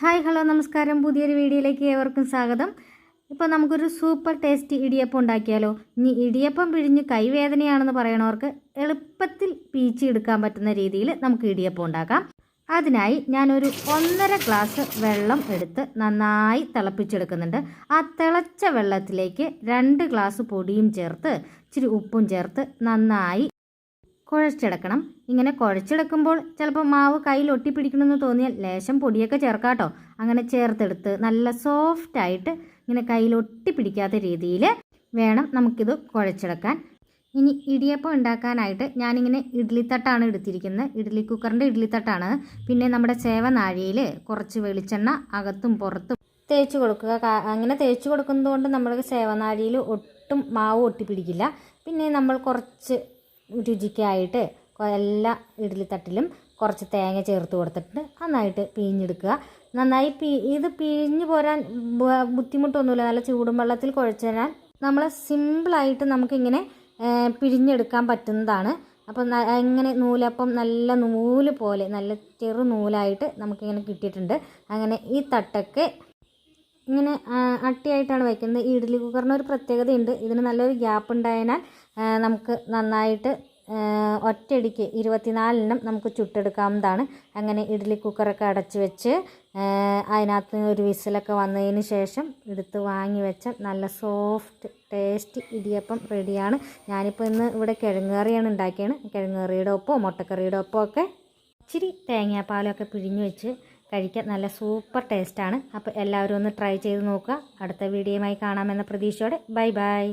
Hi hello നമസ്കാരം. പുതിയൊരു വീഡിയോയിലേക്ക് ഏവർക്കും സ്വാഗതം. ഇപ്പോൾ നമുക്കൊരു സൂപ്പർ ടേസ്റ്റി ഇടിയപ്പം ഉണ്ടാക്കിയാലോ? ഇനി ഇടിയപ്പം പിഴിഞ്ഞ് കൈവേദനയാണെന്ന് പറയണവർക്ക് എളുപ്പത്തിൽ പീച്ചി എടുക്കാൻ പറ്റുന്ന രീതിയിൽ നമുക്ക് ഇടിയപ്പം ഉണ്ടാക്കാം. അതിനായി ഞാനൊരു ഒന്നര ഗ്ലാസ് വെള്ളം എടുത്ത് നന്നായി തിളപ്പിച്ചെടുക്കുന്നുണ്ട്. ആ തിളച്ച വെള്ളത്തിലേക്ക് രണ്ട് ഗ്ലാസ് പൊടിയും ചേർത്ത് ഇച്ചിരി ഉപ്പും ചേർത്ത് നന്നായി കുഴച്ചെടുക്കണം. ഇങ്ങനെ കുഴച്ചെടുക്കുമ്പോൾ ചിലപ്പോൾ മാവ് കയ്യിൽ ഒട്ടിപ്പിടിക്കണമെന്ന് തോന്നിയാൽ ലേശം പൊടിയൊക്കെ ചേർക്കാട്ടോ അങ്ങനെ ചേർത്തെടുത്ത് നല്ല സോഫ്റ്റായിട്ട് ഇങ്ങനെ കയ്യിൽ ഒട്ടിപ്പിടിക്കാത്ത രീതിയിൽ വേണം നമുക്കിത് കുഴച്ചെടുക്കാൻ. ഇനി ഇടിയപ്പം ഉണ്ടാക്കാനായിട്ട് ഞാനിങ്ങനെ ഇഡ്ലിത്തട്ടാണ് എടുത്തിരിക്കുന്നത്. ഇഡ്ലി കുക്കറിന്റെ ഇഡ്ലിത്തട്ടാണ്. പിന്നെ നമ്മുടെ സേവനാഴിയിൽ കുറച്ച് വെളിച്ചെണ്ണ അകത്തും പുറത്തും തേച്ച് കൊടുക്കുക. അങ്ങനെ തേച്ച് കൊടുക്കുന്നതുകൊണ്ട് നമ്മുടെ സേവനാഴിയിൽ ഒട്ടും മാവ് ഒട്ടിപ്പിടിക്കില്ല. പിന്നെ നമ്മൾ കുറച്ച് രുചിക്കായിട്ട് എല്ലാ ഇഡ്ഡലിത്തട്ടിലും കുറച്ച് തേങ്ങ ചേർത്ത് കൊടുത്തിട്ട് നന്നായിട്ട് പിഴിഞ്ഞെടുക്കുക. നന്നായി പി ഇത് പിഴിഞ്ഞു പോരാൻ ബുദ്ധിമുട്ടൊന്നുമില്ല. നല്ല ചൂടും വെള്ളത്തിൽ കുഴച്ചാൽ നമ്മൾ സിമ്പിളായിട്ട് നമുക്കിങ്ങനെ പിഴിഞ്ഞെടുക്കാൻ പറ്റുന്നതാണ്. അപ്പം ന- ഇങ്ങനെ നൂലപ്പം നല്ല നൂൽ പോലെ നല്ല ചെറു നൂലായിട്ട് നമുക്കിങ്ങനെ കിട്ടിയിട്ടുണ്ട്. അങ്ങനെ ഈ തട്ടൊക്കെ ഇങ്ങനെ അട്ടിയായിട്ടാണ് വയ്ക്കുന്നത് ഈ ഇഡ്ഡലി കുക്കറിന് ഒരു പ്രത്യേകതയുണ്ട്. ഇതിന് നല്ലൊരു ഗ്യാപ്പ് ഉണ്ടായതിനാൽ നമുക്ക് നന്നായിട്ട് ഒറ്റയടിക്ക് ഇരുപത്തിനാലെണ്ണം നമുക്ക് ചുട്ടെടുക്കാവുന്നതാണ്. അങ്ങനെ ഇഡ്ഡലി കുക്കറൊക്കെ അടച്ച് വെച്ച് അതിനകത്ത് ഒരു വിസിലൊക്കെ വന്നതിന് ശേഷം എടുത്ത് വാങ്ങി വെച്ച നല്ല സോഫ്റ്റ് ടേസ്റ്റ് ഇടിയപ്പം റെഡിയാണ്. ഞാനിപ്പോൾ ഇന്ന് ഇവിടെ കിഴങ്ങുകറിയാണ് ഉണ്ടാക്കിയത്. ഒപ്പമോ മുട്ടക്കറിയുടെ ഒപ്പമോ ഒക്കെ ഇച്ചിരി തേങ്ങാപ്പാലൊക്കെ പിഴിഞ്ഞ് വെച്ച് കഴിക്കാൻ നല്ല സൂപ്പർ ടേസ്റ്റാണ്. അപ്പോൾ എല്ലാവരും ഒന്ന് ട്രൈ ചെയ്ത് നോക്കുക. അടുത്ത വീഡിയോയുമായി കാണാമെന്ന പ്രതീക്ഷയോടെ. Bye bye.